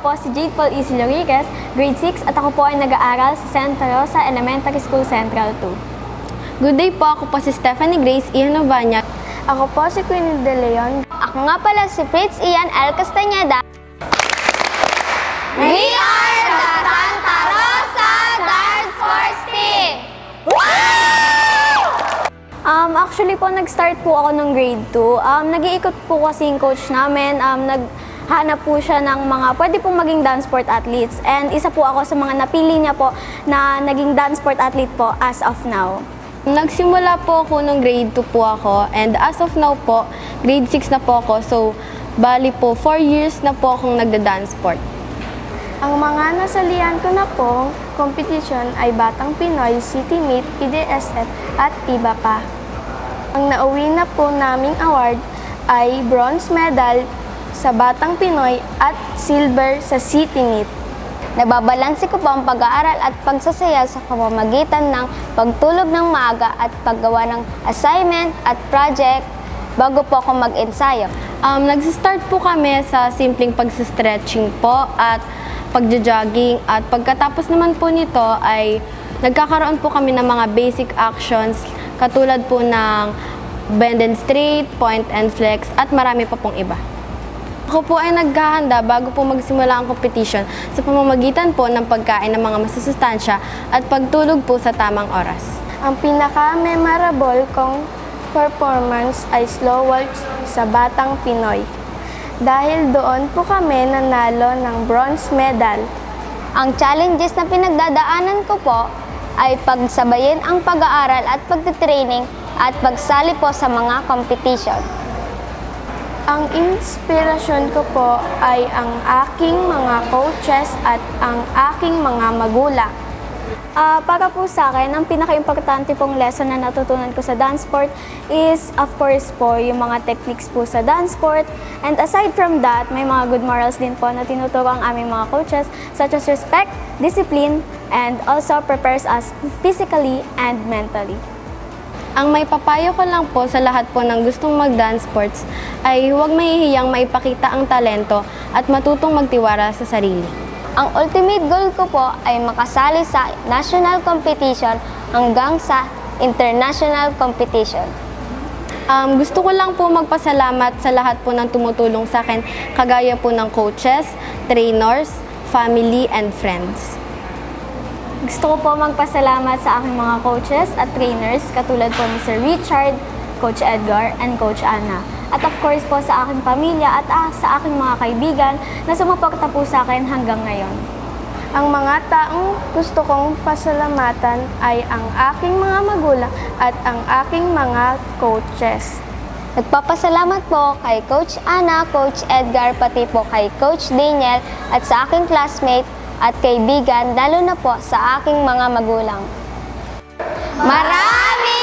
po si Jade Paul Easy Loriquez, grade 6 at ako po ay nag-aaral sa Santa Rosa Elementary School Central 2. Good day po, ako po si Stephanie Grace Ian Novanya. Ako po si Queen De Leon. Ako nga pala si Fritz Ian L. Castañeda. We are the Santa Rosa Dance Force Team! Um, actually po, nag-start po ako ng grade 2. Um, nag-iikot po kasi yung coach namin. Um, naghanap po siya ng mga pwede pong maging dance sport athletes. And isa po ako sa mga napili niya po na naging dance sport athlete po as of now. Nagsimula po ako nung grade 2 po ako and as of now po, grade 6 na po ako. So, bali po, 4 years na po akong nagda-dance sport. Ang mga nasalihan ko na po competition ay Batang Pinoy, City Meet, PDSF at iba pa. Ang nauwi na po naming award ay bronze medal sa Batang Pinoy at silver sa City Meet. Nababalansi ko po ang pag-aaral at pagsasaya sa pamamagitan ng pagtulog ng maaga at paggawa ng assignment at project bago po ako mag-ensayo. Um, nagsistart po kami sa simpleng pag-stretching po at pagja-jogging at pagkatapos naman po nito ay nagkakaroon po kami ng mga basic actions katulad po ng bend and straight, point and flex at marami pa pong iba. Ako po ay naghahanda bago po magsimula ang competition sa pamamagitan po ng pagkain ng mga masusustansya at pagtulog po sa tamang oras. Ang pinaka-memorable kong performance ay slow waltz sa Batang Pinoy. Dahil doon po kami nanalo ng bronze medal. Ang challenges na pinagdadaanan ko po ay pagsabayin ang pag-aaral at pagtitraining at pagsali po sa mga competition. Ang inspirasyon ko po ay ang aking mga coaches at ang aking mga magulang. Ah, para po sa akin, ang pinaka-importante pong lesson na natutunan ko sa dance sport is, of course po, yung mga techniques po sa dance sport. And aside from that, may mga good morals din po na tinuturo ang aming mga coaches, such as respect, discipline, and also prepares us physically and mentally. Ang may papayo ko lang po sa lahat po ng gustong mag-dance sports ay huwag mahihiyang maipakita ang talento at matutong magtiwala sa sarili. Ang ultimate goal ko po ay makasali sa national competition hanggang sa international competition. Um, gusto ko lang po magpasalamat sa lahat po ng tumutulong sa akin, kagaya po ng coaches, trainers, family, and friends. Gusto ko po magpasalamat sa aking mga coaches at trainers katulad po ni Sir Richard, Coach Edgar, and Coach Anna. At of course po sa aking pamilya at ah, sa aking mga kaibigan na sumuporta po sa akin hanggang ngayon. Ang mga taong gusto kong pasalamatan ay ang aking mga magulang at ang aking mga coaches. Nagpapasalamat po kay Coach Ana, Coach Edgar, pati po kay Coach Daniel at sa aking classmate at kaibigan, lalo na po sa aking mga magulang. Maraming